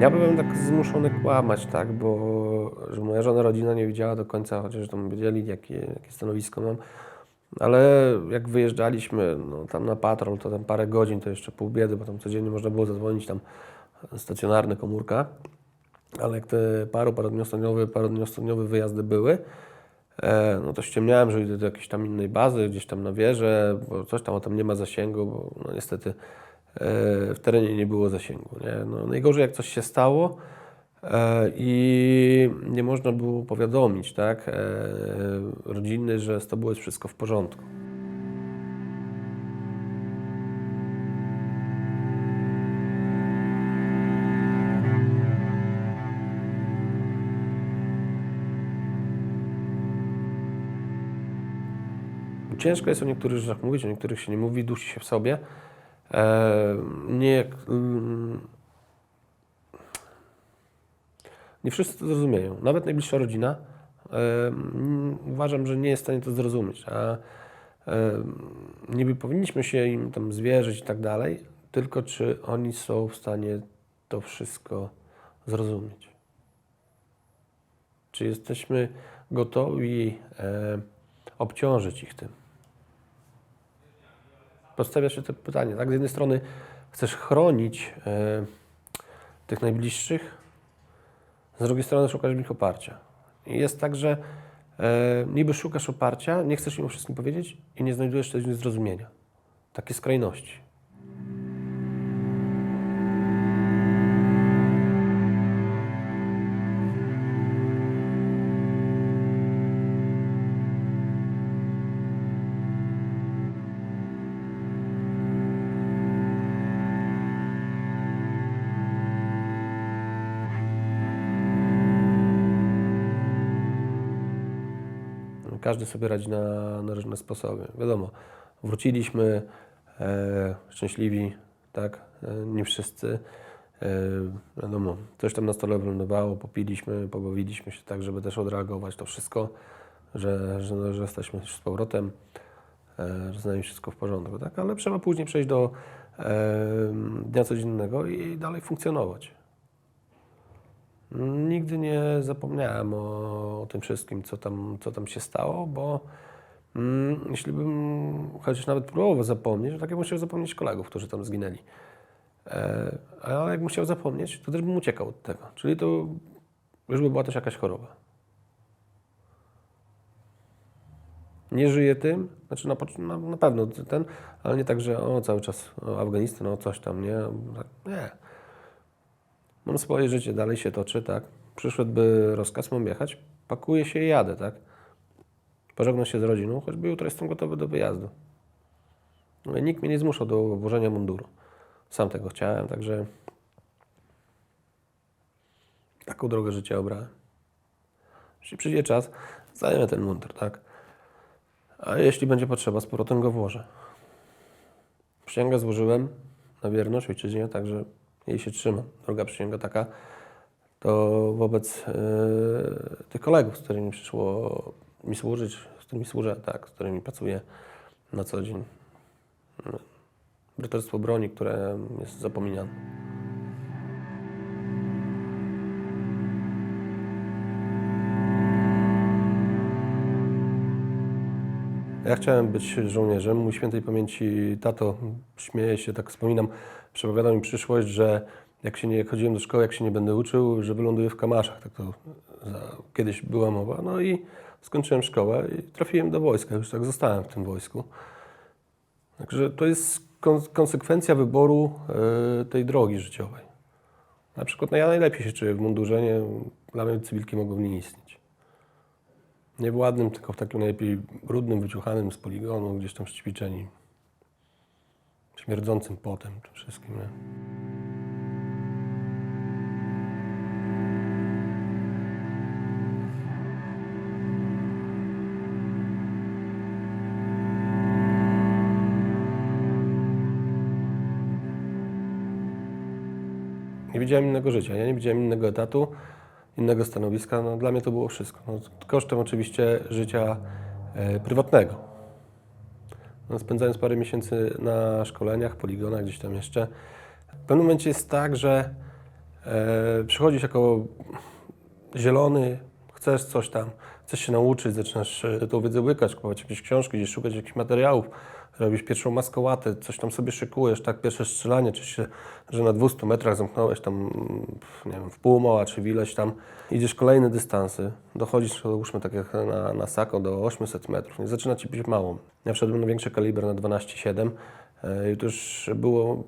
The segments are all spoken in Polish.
Ja byłem tak zmuszony kłamać, tak, bo że moja żona, rodzina nie widziała do końca, chociaż tam wiedzieli, jakie, jakie stanowisko mam. Ale jak wyjeżdżaliśmy no, tam na patrol, to tam parę godzin, to jeszcze pół biedy, bo tam codziennie można było zadzwonić tam stacjonarny komórka. Ale jak te paru, parodniostopniowe, parodniostopniowe wyjazdy były, e, no to ściemniałem, że idę do jakiejś tam innej bazy, gdzieś tam na wieżę, bo coś tam, a tam nie ma zasięgu, bo no niestety w terenie nie było zasięgu. Nie? No, najgorzej jak coś się stało e, i nie można było powiadomić tak, e, rodziny, że z tobą jest wszystko w porządku. Ciężko jest o niektórych rzeczach mówić, o niektórych się nie mówi, dusi się w sobie. E, nie, mm, nie wszyscy to zrozumieją. Nawet najbliższa rodzina e, mm, uważam, że nie jest w stanie to zrozumieć. A e, niby powinniśmy się im tam zwierzyć i tak dalej, tylko czy oni są w stanie to wszystko zrozumieć. Czy jesteśmy gotowi obciążyć ich tym? Postawia się to pytanie, tak? Z jednej strony chcesz chronić e, tych najbliższych, z drugiej strony szukasz w nich oparcia. I jest tak, że e, niby szukasz oparcia, nie chcesz im o wszystkim powiedzieć i nie znajdujesz też zrozumienia. Takie skrajności. Każdy sobie radzi na, na różne sposoby. Wiadomo, wróciliśmy e, szczęśliwi, tak? E, nie wszyscy. E, wiadomo, coś tam na stole wylądowało, popiliśmy, pobawiliśmy się tak, żeby też odreagować to wszystko, że, że, że jesteśmy już z powrotem, e, że z nami wszystko w porządku, tak? Ale trzeba później przejść do e, dnia codziennego i dalej funkcjonować. Nigdy nie zapomniałem o, o tym wszystkim, co tam, co tam się stało, bo mm, jeśli bym chociaż nawet próbował zapomnieć, to tak jakbym chciał zapomnieć kolegów, którzy tam zginęli. E, ale jakbym chciał zapomnieć, to też bym uciekał od tego. Czyli to już by była też jakaś choroba. Nie żyję tym, znaczy na, na, na pewno ten, ale nie tak, że o, cały czas o, Afganistan, o coś tam, nie? Tak, Nie. Mam swoje życie, dalej się toczy, tak? Przyszedłby rozkaz, mam jechać, pakuję się i jadę, tak? Pożegnam się z rodziną, choćby jutro jestem gotowy do wyjazdu. Ale nikt mnie nie zmuszał do włożenia munduru. Sam tego chciałem, także taką drogę życia obrałem. Jeśli przyjdzie czas, zajmę ten mundur, tak? A jeśli będzie potrzeba, z powrotem go włożę. Przysięgę złożyłem na wierność ojczyźnie, także jej się trzymam. Druga przysięga taka, to wobec e, tych kolegów, z którymi przyszło mi służyć, z którymi służę, tak, z którymi pracuję na co dzień. Braterstwo broni, które jest zapominane. Ja chciałem być żołnierzem. Mój świętej pamięci tato śmieje się, tak wspominam, przepowiadał mi przyszłość, że jak się nie chodziłem do szkoły, jak się nie będę uczył, że wyląduję w Kamaszach. Tak to kiedyś była mowa. No i skończyłem szkołę i trafiłem do wojska. Już tak zostałem w tym wojsku. Także to jest kon konsekwencja wyboru e, tej drogi życiowej. Na przykład no ja najlepiej się czuję w mundurze, nie, dla mnie cywilki mogą nie istnieć. Nie w ładnym, tylko w takim najlepiej brudnym, wyciuchanym z poligonu, gdzieś tam ćwiczeni. Śmierdzącym potem, tym wszystkim. Nie? Nie widziałem innego życia, ja nie widziałem innego etatu, innego stanowiska. No, dla mnie to było wszystko. No, kosztem oczywiście życia e, prywatnego. No, spędzając parę miesięcy na szkoleniach, poligonach, gdzieś tam jeszcze. W pewnym momencie jest tak, że E, przychodzisz jako zielony, chcesz coś tam, chcesz się nauczyć, zaczynasz e, tą wiedzę łykać, kupować jakieś książki, gdzieś szukać jakichś materiałów, robisz pierwszą maskołatę, coś tam sobie szykujesz, tak, pierwsze strzelanie, czy się, że na 200 metrach zamknąłeś tam, nie wiem, w półmoła, czy w ileś tam, idziesz kolejne dystansy, dochodzisz, załóżmy tak jak na, na Sako, do 800 metrów, nie zaczyna Ci być mało. Ja wszedłem na większy kaliber, na 12,7 e, i to już było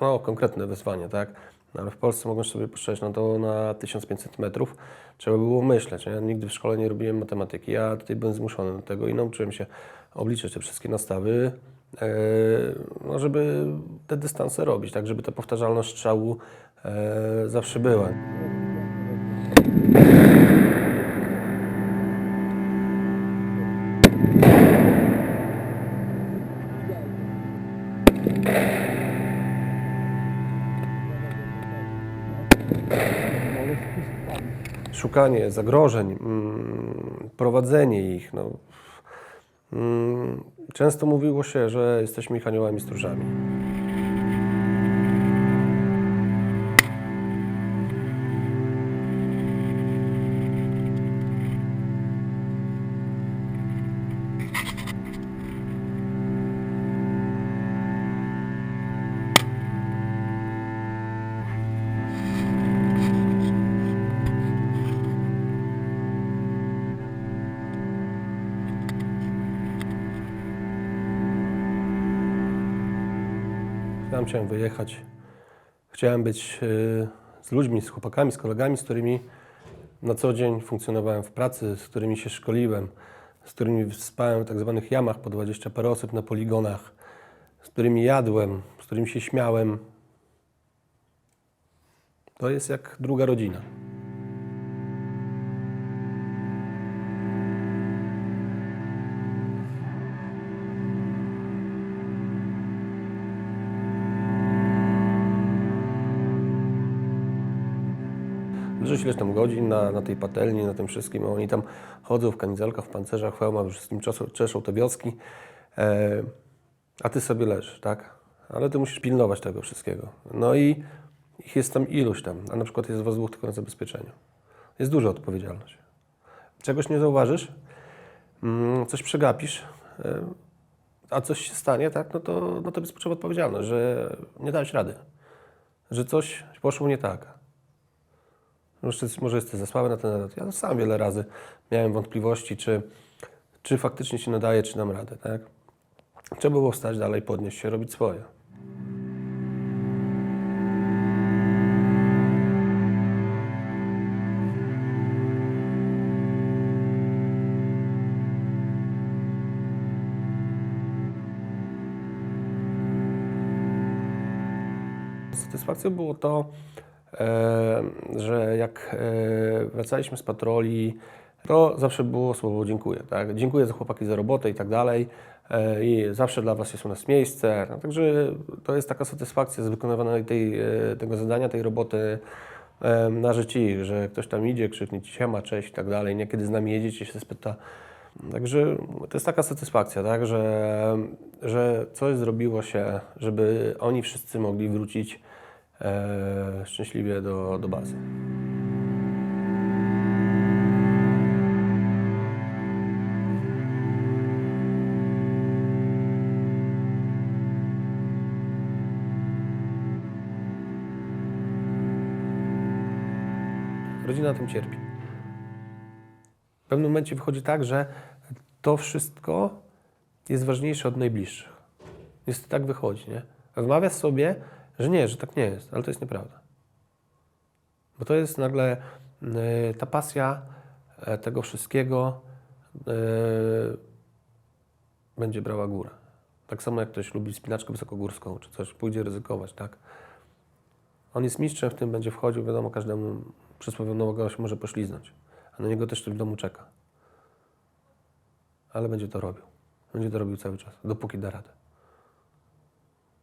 no, konkretne wyzwanie, tak? No, ale w Polsce mogąc sobie puszczać na to na 1500 metrów, trzeba było myśleć. Ja nigdy w szkole nie robiłem matematyki, ja tutaj byłem zmuszony do tego i nauczyłem się obliczyć te wszystkie nastawy, e, no, żeby te dystanse robić, tak, żeby ta powtarzalność strzału e, zawsze była. Szukanie zagrożeń, mm, prowadzenie ich. No, mm, często mówiło się, że jesteśmy ich aniołami stróżami. Tam chciałem wyjechać. Chciałem być y, z ludźmi, z chłopakami, z kolegami, z którymi na co dzień funkcjonowałem w pracy, z którymi się szkoliłem, z którymi spałem w tak zwanych jamach po 20 parę osób na poligonach, z którymi jadłem, z którymi się śmiałem. To jest jak druga rodzina. Leżysz ileś tam godzin na, na tej patelni, na tym wszystkim, a oni tam chodzą w kamizelkach, w pancerzach, hełmach, wszystkim czeszą, czeszą te wioski, e, a ty sobie leżysz, tak? Ale ty musisz pilnować tego wszystkiego. No i ich jest tam iluś tam, a na przykład jest was dwóch tylko na zabezpieczeniu. Jest duża odpowiedzialność. Czegoś nie zauważysz, mm, coś przegapisz, e, a coś się stanie, tak? No to, no to jest potrzeba odpowiedzialność, że nie dałeś rady, że coś poszło nie tak. Może, może jesteś za słaby na ten temat. Ja sam wiele razy miałem wątpliwości, czy, czy faktycznie się nadaje, czy dam radę, tak? Trzeba było wstać dalej, podnieść się, robić swoje. Satysfakcją było to, że jak e, wracaliśmy z patroli, to zawsze było słowo dziękuję. Tak? Dziękuję za chłopaki za robotę i tak dalej. E, I zawsze dla Was jest u nas miejsce. No, także to jest taka satysfakcja z wykonywania tej, e, tego zadania, tej roboty e, na życie ich, że ktoś tam idzie, krzyknie Ci siema, cześć i tak dalej. Niekiedy z nami jedziecie, się spyta. Także to jest taka satysfakcja, tak? że, że coś zrobiło się, żeby oni wszyscy mogli wrócić e, szczęśliwie do, do bazy. Rodzina na tym cierpi. W pewnym momencie wychodzi tak, że to wszystko jest ważniejsze od najbliższych. Jest tak wychodzi, nie? Wmawiasz sobie, że nie, że tak nie jest, ale to jest nieprawda. Bo to jest nagle y, ta pasja e, tego wszystkiego y, będzie brała górę. Tak samo jak ktoś lubi spinaczkę wysokogórską, czy coś, pójdzie ryzykować, tak? On jest mistrzem w tym, będzie wchodził, wiadomo, każdemu przysłowiową nogą się może pośliznąć. A na niego też ktoś w domu czeka. Ale będzie to robił. Będzie to robił cały czas, dopóki da radę.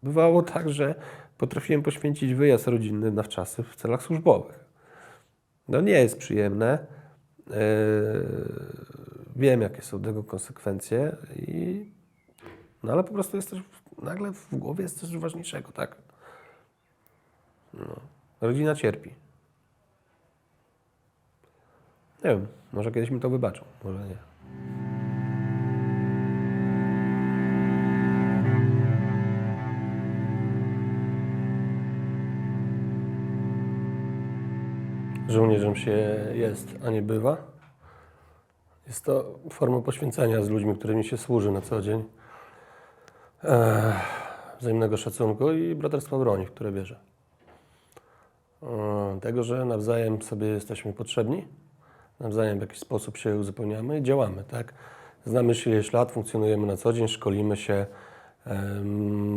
Bywało tak, że potrafiłem poświęcić wyjazd rodzinny na wczasy w celach służbowych. No nie jest przyjemne. Yy, wiem, jakie są tego konsekwencje, i, no ale po prostu jest też, nagle w głowie jest coś ważniejszego, tak? No. Rodzina cierpi. Nie wiem, może kiedyś mi to wybaczą, może nie. Żołnierzem się jest, a nie bywa. Jest to forma poświęcenia z ludźmi, którymi się służy na co dzień. Wzajemnego szacunku i braterstwa broni, w które wierzę. Eee, tego, że nawzajem sobie jesteśmy potrzebni, nawzajem w jakiś sposób się uzupełniamy i działamy, tak? Znamy się ileś lat, funkcjonujemy na co dzień, szkolimy się,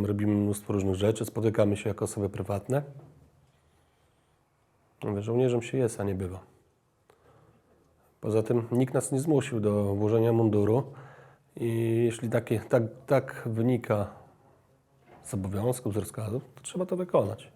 robimy mnóstwo różnych rzeczy, spotykamy się jako osoby prywatne. Żołnierzem się jest, a nie bywa. Poza tym nikt nas nie zmusił do włożenia munduru i jeśli takie, tak, tak wynika z obowiązków, z rozkazów, to trzeba to wykonać.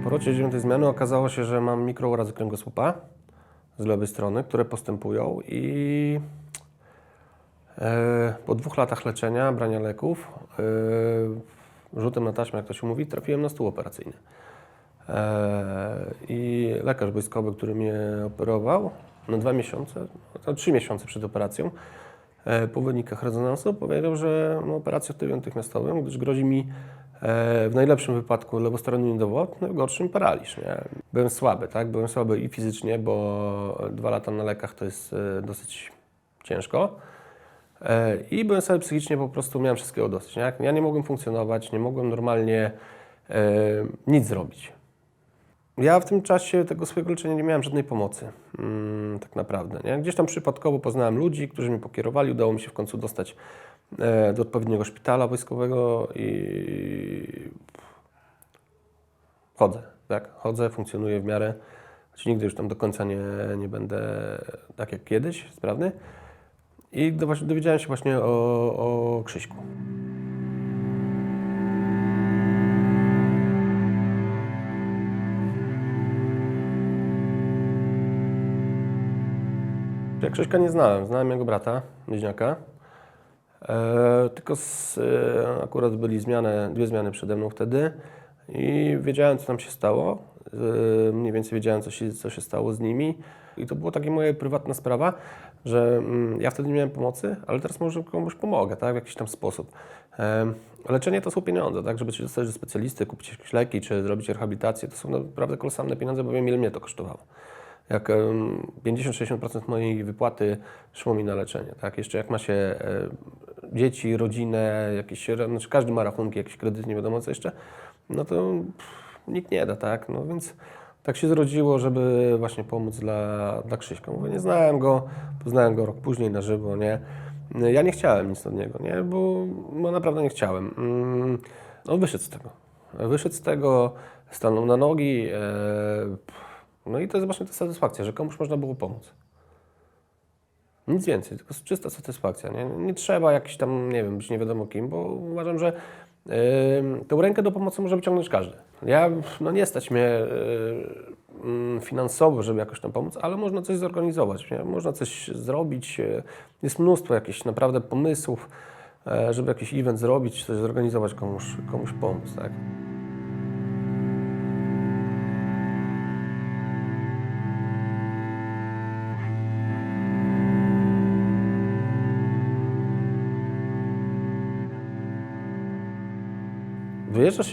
Po porocie dziewiątej zmiany okazało się, że mam mikrourazy kręgosłupa z lewej strony, które postępują i e, po dwóch latach leczenia, brania leków, e, rzutem na taśmę, jak to się mówi, trafiłem na stół operacyjny. E, I lekarz wojskowy, który mnie operował na dwa miesiące, no, trzy miesiące przed operacją, po wynikach rezonansu powiedział, że no, operacja w natychmiastowym, gdyż grozi mi w najlepszym wypadku lewostronny niedowład, no, w gorszym paraliż. Nie? Byłem słaby, tak? Byłem słaby i fizycznie, bo dwa lata na lekach to jest e, dosyć ciężko. E, I byłem sobie psychicznie, po prostu miałem wszystkiego dosyć. Nie? Ja nie mogłem funkcjonować, nie mogłem normalnie e, nic zrobić. Ja w tym czasie tego swojego leczenia nie miałem żadnej pomocy, mm, tak naprawdę. Nie? Gdzieś tam przypadkowo poznałem ludzi, którzy mnie pokierowali, udało mi się w końcu dostać e, do odpowiedniego szpitala wojskowego i chodzę, tak? Chodzę, funkcjonuję w miarę. Choć nigdy już tam do końca nie, nie będę tak jak kiedyś, sprawny. I dowiedziałem się właśnie o, o Krzyśku. Ja Krzyśka nie znałem, znałem jego brata, bliźniaka. E, tylko z, e, akurat byli zmiany, dwie zmiany przede mną wtedy i wiedziałem, co tam się stało. E, mniej więcej wiedziałem, co się, co się stało z nimi. I to była taka moja prywatna sprawa, że mm, ja wtedy nie miałem pomocy, ale teraz może komuś pomogę, tak, w jakiś tam sposób. E, leczenie to są pieniądze, tak, żeby się dostać do specjalisty, kupić jakieś leki, czy zrobić rehabilitację, to są naprawdę kolosalne pieniądze, bo wiem, ile mnie to kosztowało jak em, 50-60% mojej wypłaty szło mi na leczenie. Tak? Jeszcze jak ma się e, dzieci, rodzinę, jakieś, znaczy każdy ma rachunki, jakiś kredyt, nie wiadomo co jeszcze, no to pff, nikt nie da, tak? No więc tak się zrodziło, żeby właśnie pomóc dla, dla Krzyśka. Mówię, nie znałem go, poznałem go rok później na żywo, nie? Ja nie chciałem nic od niego, nie? Bo, bo naprawdę nie chciałem. Mm, On wyszedł z tego. Wyszedł z tego, stanął na nogi, e, no i to jest właśnie ta satysfakcja, że komuś można było pomóc. Nic więcej, tylko czysta satysfakcja. Nie, nie trzeba jakiś tam, nie wiem, być nie wiadomo kim, bo uważam, że yy, tę rękę do pomocy może wyciągnąć każdy. Ja, no nie stać mnie yy, finansowo, żeby jakoś tam pomóc, ale można coś zorganizować, nie? można coś zrobić. yy, Jest mnóstwo jakichś naprawdę pomysłów, yy, żeby jakiś event zrobić, coś zorganizować, komuś, komuś pomóc, tak?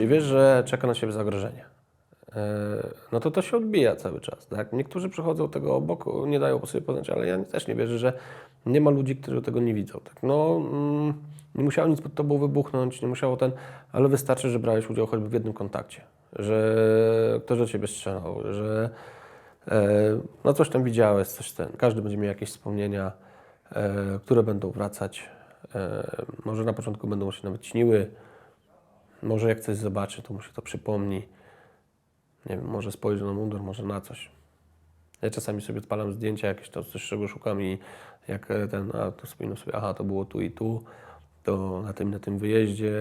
Wiesz, że czeka na Ciebie zagrożenie. E, No to to się odbija cały czas. Tak? Niektórzy przychodzą tego obok, nie dają sobie poznać, ale ja też nie wierzę, że nie ma ludzi, którzy tego nie widzą. Tak? No, mm, nie musiało nic pod Tobą wybuchnąć, nie musiało ten, ale wystarczy, że brałeś udział choćby w jednym kontakcie, że ktoś do Ciebie strzelał, że e, no coś tam widziałeś, coś ten. Każdy będzie miał jakieś wspomnienia, e, które będą wracać. Może na początku będą się nawet śniły, może jak coś zobaczy, to mu się to przypomni. Nie wiem, może spojrzy na mundur, może na coś. Ja czasami sobie odpalam zdjęcia jakieś, to coś czego szukam i jak ten, a tu wspominam sobie, aha, to było tu i tu, to na tym, na tym wyjeździe,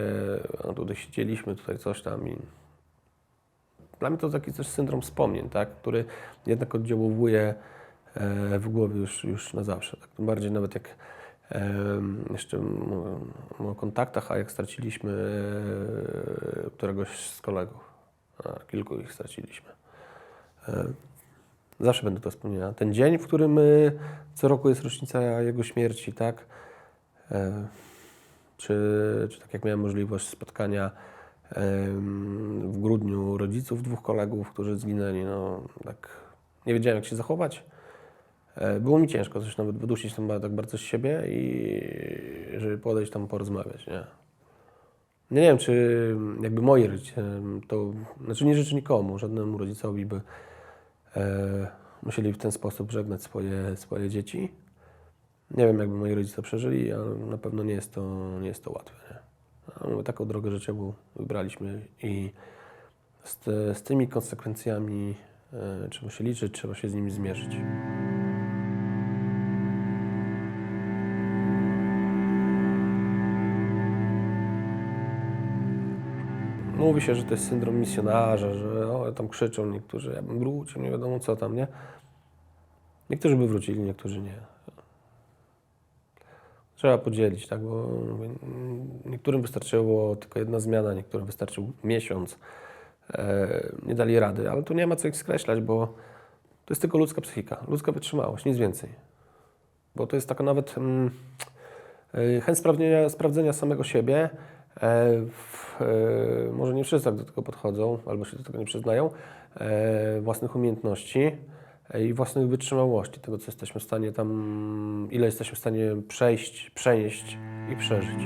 a tutaj siedzieliśmy, tutaj coś tam i dla mnie to taki też syndrom wspomnień, tak? który jednak oddziałuje e, w głowie już, już na zawsze. Tak? Tym bardziej nawet jak jeszcze o kontaktach, a jak straciliśmy e, któregoś z kolegów, a kilku ich straciliśmy. E, Zawsze będę to wspomniał. Ten dzień, w którym y, co roku jest rocznica jego śmierci, tak? E, Czy, czy tak jak miałem możliwość spotkania w grudniu rodziców dwóch kolegów, którzy zginęli, no tak nie wiedziałem jak się zachować. E, Było mi ciężko też nawet wydusić tam tak bardzo z siebie i żeby podejść tam porozmawiać, nie? Nie wiem, czy jakby moi rodzice to, znaczy nie życzę nikomu, żadnemu rodzicowi by e, musieli w ten sposób żegnać swoje, swoje dzieci. Nie wiem, jakby moi rodzice przeżyli, ale na pewno nie jest to, nie jest to łatwe. Nie? Mówię, taką drogę życiową wybraliśmy i z, te, z tymi konsekwencjami e, trzeba się liczyć, trzeba się z nimi zmierzyć. Mówi się, że to jest syndrom misjonarza, że o, tam krzyczą niektórzy, ja bym wrócił, nie wiadomo co tam, nie? Niektórzy by wrócili, niektórzy nie. Trzeba podzielić, tak, bo niektórym wystarczyło tylko jedna zmiana, niektórym wystarczył miesiąc. E, nie dali rady, ale tu nie ma co ich skreślać, bo to jest tylko ludzka psychika, ludzka wytrzymałość, nic więcej. Bo to jest taka nawet mm, e, chęć sprawdzenia, sprawdzenia samego siebie. E, w, e, może nie wszyscy tak do tego podchodzą, albo się do tego nie przyznają, e, własnych umiejętności i własnych wytrzymałości, tego co jesteśmy w stanie tam, ile jesteśmy w stanie przejść, przenieść i przeżyć.